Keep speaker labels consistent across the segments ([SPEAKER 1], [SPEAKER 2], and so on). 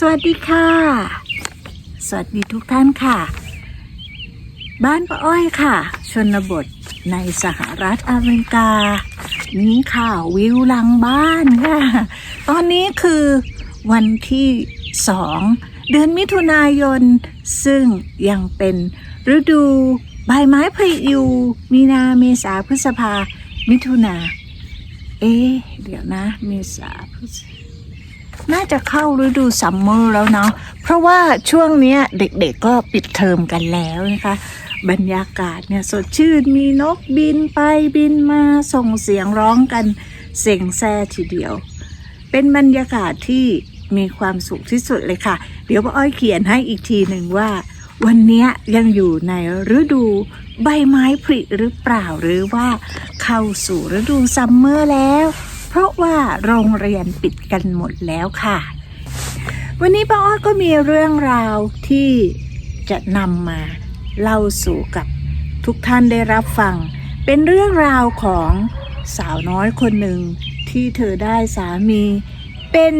[SPEAKER 1] สวัสดีค่ะ สวัสดีทุกท่านค่ะ บ้านป้าอ้อยค่ะ ชนบทในสหรัฐอเมริกา นี่ค่ะวิวหลังบ้านค่ะ ตอนนี้คือวันที่สองเดือนมิถุนายน ซึ่งยังเป็นฤดูใบไม้ผลิอยู่ มีนาเมษาพฤษภา มิถุนา เอ๊เดี๋ยวนะ เมษาพฤษ น่าจะเข้าฤดูซัมเมอร์แล้วเนาะ เพราะว่าช่วงเนี้ยเด็กๆก็ปิดเทอมกันแล้วนะคะ บรรยากาศเนี่ยสดชื่นมีนกบินไปบินมาส่งเสียงร้องกันเสียงแซ่ทีเดียว เป็นบรรยากาศที่มีความสุขที่สุดเลยค่ะ เดี๋ยวป้าอ้อยเขียนให้อีกทีหนึ่งว่า วันนี้ยังอยู่ในฤดูใบไม้ผลิหรือเปล่าหรือว่าเข้าสู่ฤดูซัมเมอร์แล้ว เพราะว่าโรงเรียนปิดกันหมดแล้วค่ะ วันนี้ป้าอ้อยก็มีเรื่องราวที่จะนำมาเล่าสู่กับทุกท่านได้รับฟัง เป็นเรื่องราวของสาวน้อยคนหนึ่งที่เธอได้สามี เป็น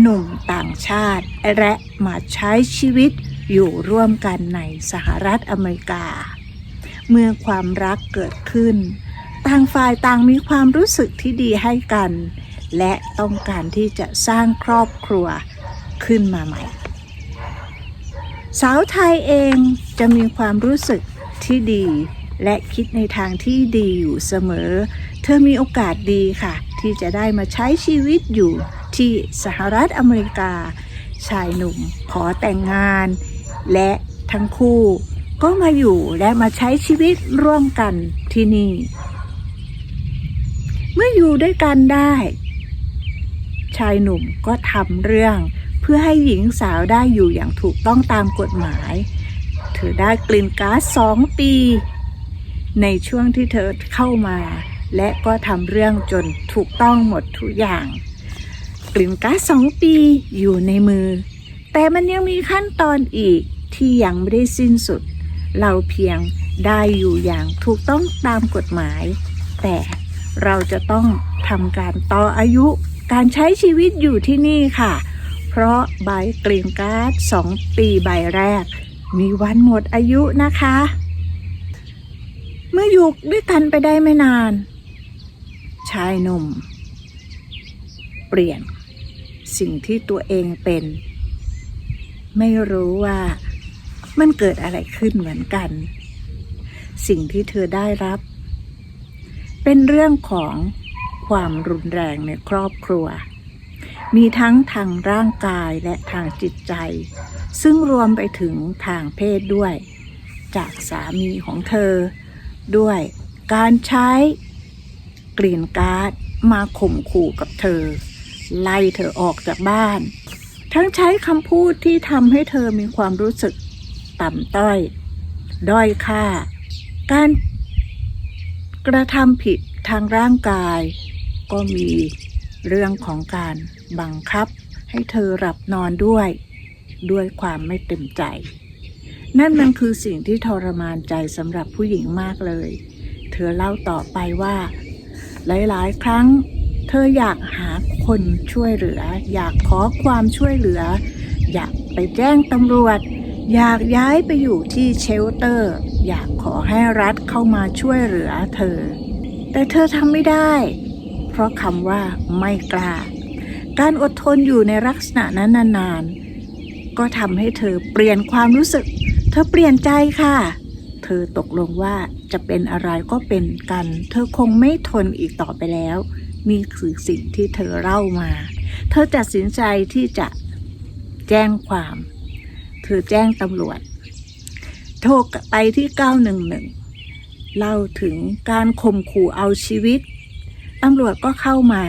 [SPEAKER 1] หนุ่มต่างชาติ และมาใช้ชีวิตอยู่ร่วมกันในสหรัฐอเมริกา เมื่อความรักเกิดขึ้น ต่างฝ่ายต่างมีความรู้สึกที่ดีให้กัน และต้องการที่จะสร้างครอบครัวขึ้นมาใหม่ สาวไทยเองจะมีความรู้สึกที่ดี และคิดในทางที่ดีอยู่เสมอ เธอมีโอกาสดีค่ะ ที่จะได้มาใช้ชีวิตอยู่ที่สหรัฐอเมริกา ชายหนุ่มขอแต่งงาน และทั้งคู่ก็มาอยู่และมาใช้ชีวิตร่วมกันที่นี่ มื่ออยู่ด้วยกันได้ ชายหนุ่มก็ทำเรื่อง เพื่อให้หญิงสาวได้อยู่อย่างถูกต้องตามกฎหมาย เธอได้กลิ่นก๊าซสองปี ในช่วงที่เธอเข้ามา และก็ทำเรื่องจนถูกต้องหมดทุกอย่างกลิ่นก๊าซสองปีอยู่ในมือ แต่มันยังมีขั้นตอนอีกที่ยังไม่ได้สิ้นสุด เราเพียงได้อยู่อย่างถูกต้องตามกฎหมาย แต่ เราจะต้องทำการต่ออายุการใช้ชีวิตอยู่ที่นี่ค่ะ เพราะใบกรีนการ์ดสองปีใบแรก มีวันหมดอายุนะคะ เมื่ออยู่ด้วยกันไปได้ไม่นาน ชายหนุ่ม เปลี่ยนสิ่งที่ตัวเองเป็น ไม่รู้ว่ามันเกิดอะไรขึ้นเหมือนกัน สิ่งที่เธอได้รับ เป็นเรื่องของความรุนแรงในครอบครัว มีทั้งทางร่างกายและทางจิตใจ ซึ่งรวมไปถึงทางเพศด้วย จากสามีของเธอ ด้วยการใช้กรีนการ์ดมาข่มขู่กับเธอ ไล่เธอออกจากบ้าน ทั้งใช้คำพูดที่ทำให้เธอมีความรู้สึกต่ำต้อย ด้อยค่า การ กระทำผิดทางร่างกาย ก็มีเรื่องของการบังคับให้เธอหลับนอนด้วย ด้วยความไม่เต็มใจ นั่นมันคือสิ่งที่ทรมานใจสำหรับผู้หญิงมากเลย เธอเล่าต่อไปว่า หลายๆ ครั้ง เธออยากหาคนช่วยเหลือ อยากขอความช่วยเหลือ อยากไปแจ้งตำรวจ อยากย้ายไปอยู่ที่เชลเตอร์ อยากขอให้รัฐเข้ามาช่วยเหลือเธอ แต่เธอทำไม่ได้ เพราะคำว่าไม่กล้า การอดทนอยู่ในลักษณะนั้นนานๆ ก็ทำให้เธอเปลี่ยนความรู้สึก เธอเปลี่ยนใจค่ะ เธอตกลงว่าจะเป็นอะไรก็เป็นกัน เธอคงไม่ทนอีกต่อไปแล้ว นี่คือสิ่งที่เธอเล่ามา เธอตัดสินใจที่จะแจ้งความ เธอแจ้งตำรวจ โทรไปที่ 911 เล่าถึงการข่มขู่เอาชีวิต ตำรวจก็เข้ามา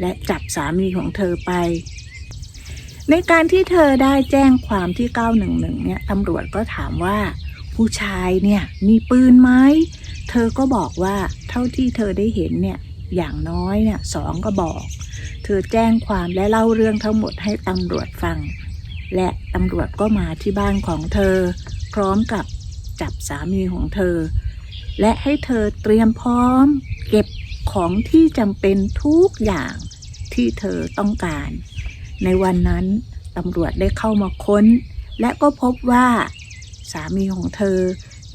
[SPEAKER 1] และจับสามีของเธอไป ในการที่เธอได้แจ้งความที่ 911 เนี่ยตำรวจก็ถามว่า ผู้ชายเนี่ยมีปืนไหม เธอก็บอกว่าเท่าที่เธอได้เห็นเนี่ยอย่างน้อยเนี่ยสองก็บอก เธอแจ้งความและเล่าเรื่องทั้งหมดให้ตำรวจฟัง และตำรวจก็มาที่บ้านของเธอ พร้อมกับจับสามีของเธอ และให้เธอเตรียมพร้อม เก็บของที่จำเป็นทุกอย่างที่เธอต้องการ ในวันนั้นตำรวจได้เข้ามาค้น และก็พบว่า สามีของเธอ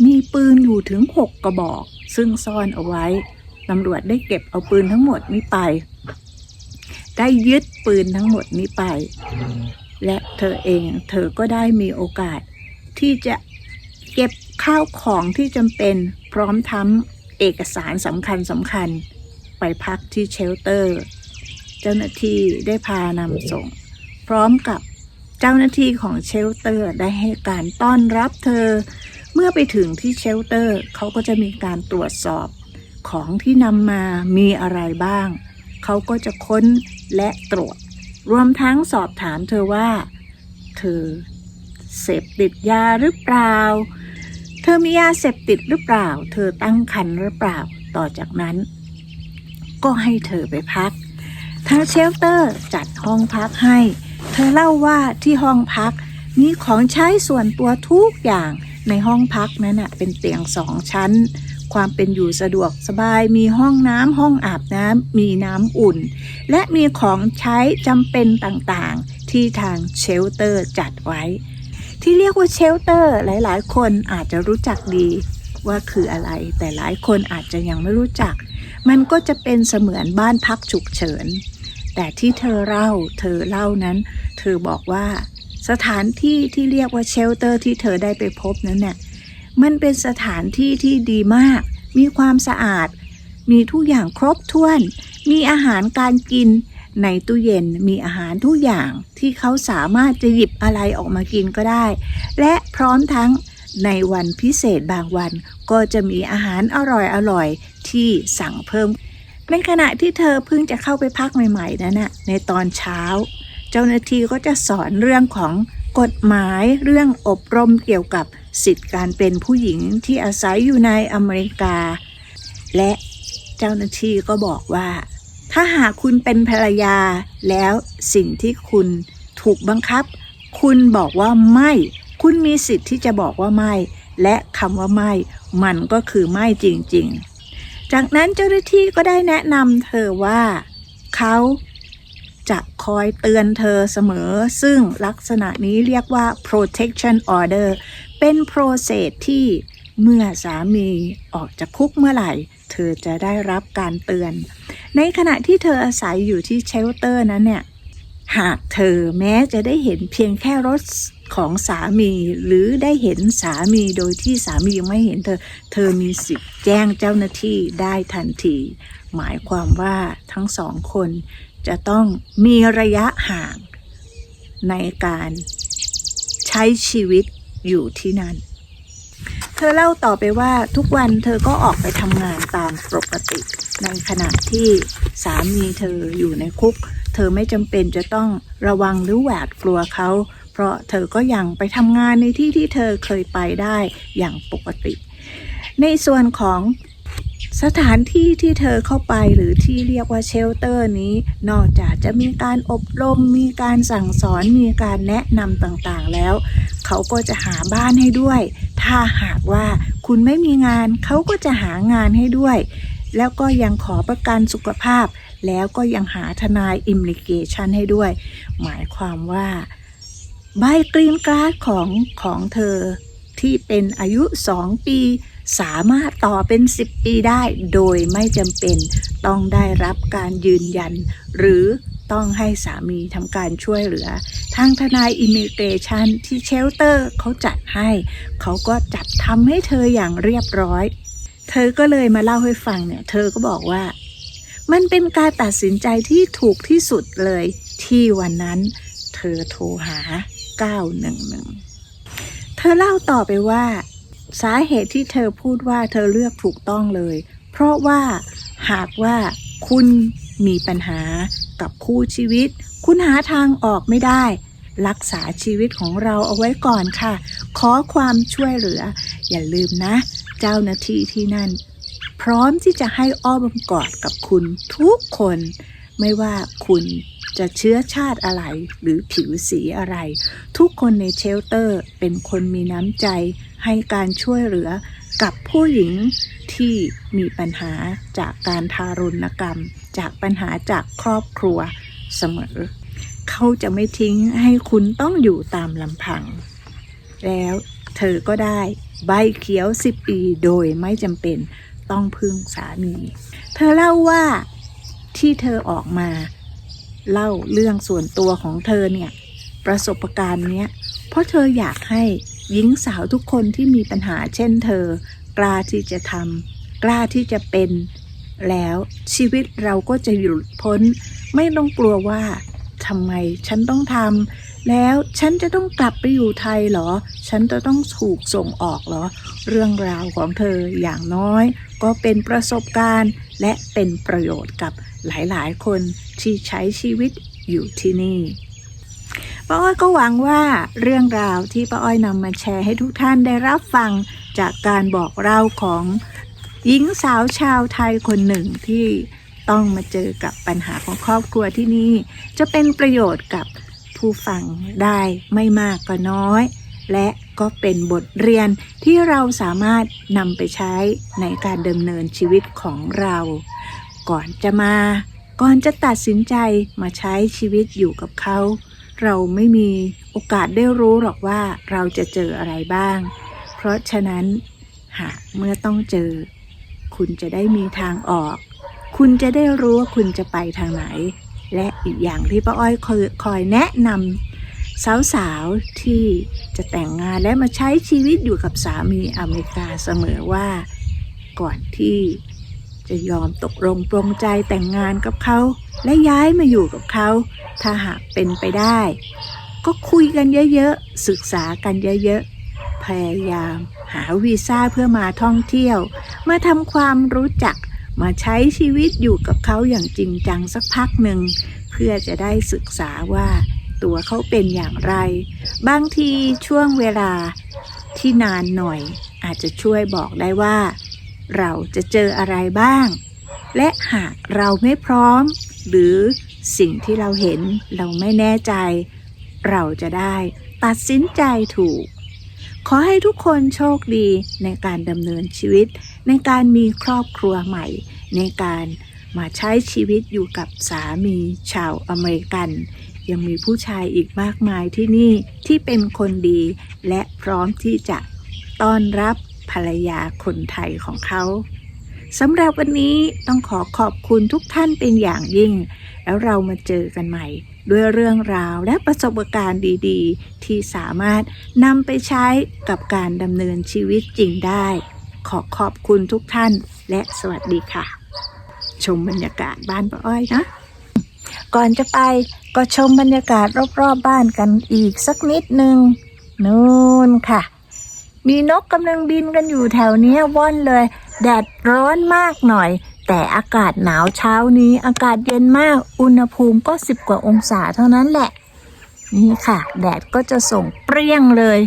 [SPEAKER 1] มีปืนอยู่ถึงหกกระบอก ซึ่งซ่อนเอาไว้ตำรวจได้เก็บเอาปืนทั้งหมดนี้ไป ได้ยึดปืนทั้งหมดนี้ไป และเธอเองเธอก็ได้มีโอกาส ที่จะเก็บข้าวของที่จำเป็นพร้อมทั้งเอกสารสำคัญสำคัญ ไปพักที่เชลเตอร์ เจ้าหน้าที่ได้พานำส่ง พร้อมกับเจ้าหน้าที่ของเชลเตอร์ได้ให้การต้อนรับเธอ เมื่อไปถึงที่เชลเตอร์ เขาก็จะมีการตรวจสอบของที่นำมามีอะไรบ้าง เขาก็จะค้นและตรวจ รวมทั้งสอบถามเธอว่า เธอเสพติดยาหรือเปล่า เธอมียาเสพติดหรือเปล่า เธอตั้งครรภ์หรือเปล่า ต่อจากนั้น ก็ให้เธอไปพัก ทางเชลเตอร์จัดห้องพักให้ เธอเล่าว่าที่ห้องพักมีของใช้ส่วนตัวทุกอย่างในห้องพักนั้นนะเป็นเตียงสองชั้น ความเป็นอยู่สะดวกสบาย มีห้องน้ำห้องอาบน้ำ มีน้ำอุ่น และมีของใช้จำเป็นต่างๆ ที่ทางเชลเตอร์จัดไว้ ที่เรียกว่าเชลเตอร์หลายๆ คนอาจจะรู้จักดีว่าคืออะไร แต่หลายคนอาจจะยังไม่รู้จัก มันก็จะเป็นเสมือนบ้านพักฉุกเฉิน แต่ที่เธอเล่า เธอเล่านั้น เธอบอกว่าสถานที่ที่เรียกว่าเชลเตอร์ที่เธอได้ไปพบนั้นเนี่ย มันเป็นสถานที่ที่ดีมาก มีความสะอาด มีทุกอย่างครบถ้วน มีอาหารการกิน ในตู้เย็นมีอาหารทุกอย่างที่เขาสามารถจะหยิบอะไรออกมากินก็ได้ และพร้อมทั้งในวันพิเศษบางวัน ก็จะมีอาหารอร่อยๆที่สั่งเพิ่ม ในขณะที่เธอเพิ่งจะเข้าไปพักใหม่ๆนั้นน่ะในตอนเช้า เจ้าหน้าที่ก็จะสอนเรื่องของกฎหมายเรื่องอบรมเกี่ยวกับ สิทธิ์การเป็นผู้หญิงที่อาศัยอยู่ในอเมริกา และเจ้าหน้าที่ก็บอกว่า ถ้าหากคุณเป็นภรรยาแล้วสิ่งที่คุณถูกบังคับ คุณบอกว่าไม่ คุณมีสิทธิ์ที่จะบอกว่าไม่ และคำว่าไม่ มันก็คือไม่จริงๆ จากนั้นเจ้าหน้าที่ก็ได้แนะนำเธอว่าเขาจะคอยเตือนเธอเสมอ ซึ่งลักษณะนี้เรียกว่า protection order เป็นโปรเซสที่เมื่อสามีออกจากคุกเมื่อไหร่ เธอจะได้รับการเตือน ในขณะที่เธออาศัยอยู่ที่เชลเตอร์นั้นเนี่ย หากเธอแม้จะได้เห็นเพียงแค่รถของสามี หรือได้เห็นสามีโดยที่สามียังไม่เห็นเธอ เธอมีสิทธิ์แจ้งเจ้าหน้าที่ได้ทันที หมายความว่าทั้งสองคนจะต้องมีระยะห่างในการใช้ชีวิต อยู่ที่นั่น เธอเล่าต่อไปว่าทุกวันเธอก็ออกไปทำงานตามปกติ ในขณะที่สามีเธออยู่ในคุก เธอไม่จำเป็นจะต้องระวังหรือหวาดกลัวเขา เพราะเธอก็ยังไปทำงานในที่ที่เธอเคยไปได้อย่างปกติ ในส่วนของ สถานที่ที่เธอเข้าไปหรือที่เรียกว่าเชลเตอร์นี้ นอกจากจะมีการอบรม มีการสั่งสอนมีการแนะนำต่างๆแล้ว เขาก็จะหาบ้านให้ด้วย ถ้าหากว่าคุณไม่มีงาน เขาก็จะหางานให้ด้วย แล้วก็ยังขอประกันสุขภาพ แล้วก็ยังหาทนายอิมลิเกชันให้ด้วย หมายความว่าใบกรีนการ์ดของของเธอที่เป็นอายุ 2 ปี สามารถต่อเป็น 10 ปีได้ โดยไม่จำเป็นต้องได้รับการยืนยัน หรือต้องให้สามีทำการช่วยเหลือ ทางทนายอิมิเกรชันที่เชลเตอร์เขาจัดให้ เขาก็จัดทำให้เธออย่างเรียบร้อย เธอก็เลยมาเล่าให้ฟังเนี่ย เธอก็บอกว่า มันเป็นการตัดสินใจที่ถูกที่สุดเลย ที่วันนั้นเธอโทรหา 911 เธอเล่าต่อไปว่า สาเหตุที่เธอพูดว่าเธอเลือกถูกต้องเลย เพราะว่าหากว่าคุณมีปัญหากับคู่ชีวิต คุณหาทางออกไม่ได้ รักษาชีวิตของเราเอาไว้ก่อนค่ะ ขอความช่วยเหลือ อย่าลืมนะ เจ้าหน้าที่ที่นั่น พร้อมที่จะให้อ้อมกอดกับคุณทุกคน ไม่ว่าคุณ จะเชื้อชาติอะไรหรือผิวสีอะไร ทุกคนในเชลเตอร์เป็นคนมีน้ำใจให้การช่วยเหลือกับผู้หญิงที่มีปัญหาจากการทารุณกรรม จากปัญหาจากครอบครัวเสมอ เขาจะไม่ทิ้งให้คุณต้องอยู่ตามลำพัง แล้วเธอก็ได้ใบเขียวสิบปีโดยไม่จำเป็นต้องพึ่งสามี เธอเล่าว่าที่เธอออกมา เล่าเรื่องส่วนตัวของเธอเนี่ย ประสบการณ์เนี้ย เพราะเธออยากให้หญิงสาวทุกคนที่มีปัญหาเช่นเธอ กล้าที่จะทำกล้าที่จะเป็น แล้วชีวิตเราก็จะหลุดพ้น ไม่ต้องกลัวว่าทำไมฉันต้องทำแล้วฉันจะต้องกลับไปอยู่ไทยหรอ ฉันจะต้องถูกส่งออกหรอ เรื่องราวของเธออย่างน้อย ก็เป็นประสบการณ์ และเป็นประโยชน์กับหลายๆ คนที่ใช้ชีวิตอยู่ที่นี่ป้าอ้อยก็หวังว่าเรื่องราวที่ป้าอ้อยนำมาแชร์ให้ทุกท่านได้รับฟังจากการบอกเล่าของหญิงสาวชาวไทยคนหนึ่งที่ต้องมาเจอกับปัญหาของครอบครัวที่นี่ จะเป็นประโยชน์กับผู้ฟังได้ไม่มากก็น้อย และก็เป็นบทเรียนที่เราสามารถนำไปใช้ในการดำเนินชีวิตของเรา ก่อนจะมา ก่อนจะตัดสินใจมาใช้ชีวิตอยู่กับเขา เราไม่มีโอกาสได้รู้หรอกว่าเราจะเจออะไรบ้าง เพราะฉะนั้น หากเมื่อต้องเจอ คุณจะได้มีทางออก คุณจะได้รู้ว่าคุณจะไปทางไหน และอีกอย่างที่ป้าอ้อยคอยแนะนำ สาวๆที่จะแต่งงานและมาใช้ชีวิตอยู่กับสามีอเมริกาเสมอว่า ก่อนที่จะยอมตกลงปรงใจแต่งงานกับเขา และย้ายมาอยู่กับเขา ถ้าหากเป็นไปได้ ก็คุยกันเยอะๆ ศึกษากันเยอะๆ พยายาม หาวีซ่าเพื่อมาท่องเที่ยว มาทำความรู้จักมาใช้ชีวิตอยู่กับเขาอย่างจริงจังสักพักหนึ่ง เพื่อจะได้ศึกษาว่า ตัวเขาเป็นอย่างไร บางทีช่วงเวลาที่นานหน่อยอาจจะช่วยบอกได้ว่า เราจะเจออะไรบ้าง และหากเราไม่พร้อม หรือสิ่งที่เราเห็นเราไม่แน่ใจ เราจะได้ตัดสินใจถูก ขอให้ทุกคนโชคดีในการดำเนินชีวิต ในการมีครอบครัวใหม่ ในการมาใช้ชีวิตอยู่กับสามีชาวอเมริกัน ยังมีผู้ชายอีกมากมายที่นี่ที่เป็นคนดี และพร้อมที่จะต้อนรับภรรยาคนไทยของเขาสำหรับวันนี้ต้องขอขอบคุณทุกท่านเป็นอย่างยิ่ง แล้วเรามาเจอกันใหม่ ด้วยเรื่องราวและประสบการณ์ดีๆ ที่สามารถนำไปใช้กับการดำเนินชีวิตจริงได้ ขอขอบคุณทุกท่านและสวัสดีค่ะ ชมบรรยากาศบ้านป้าอ้อยนะ ก่อนจะไปก็ชมบรรยากาศรอบๆบบ้านกันอีกสักนิดหนึ่งนู่นค่ะ มีนกกำลังบินกันอยู่แถวเนี้ว่อนเลย แดดร้อนมากหน่อย แต่อากาศหนาวเช้านี้อากาศเย็นมากอุณหภูมิก็สิบกว่าองศาเท่านั้นแหละ นี่ค่ะ แดดก็จะส่งเปรี้ยงเลย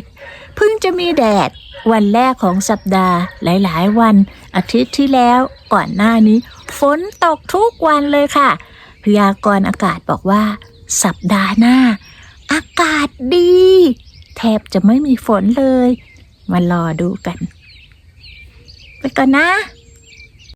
[SPEAKER 1] เพิ่งจะมีแดดวันแรกของสัปดาห์หลาย ๆ วัน อาทิตย์ที่แล้วก่อนหน้านี้ ฝนตกทุกวันเลยค่ะ พยากรณ์อากาศบอกว่า สัปดาห์หน้า อากาศดี แทบจะไม่มีฝนเลย มารอดูกัน ไปก่อนนะ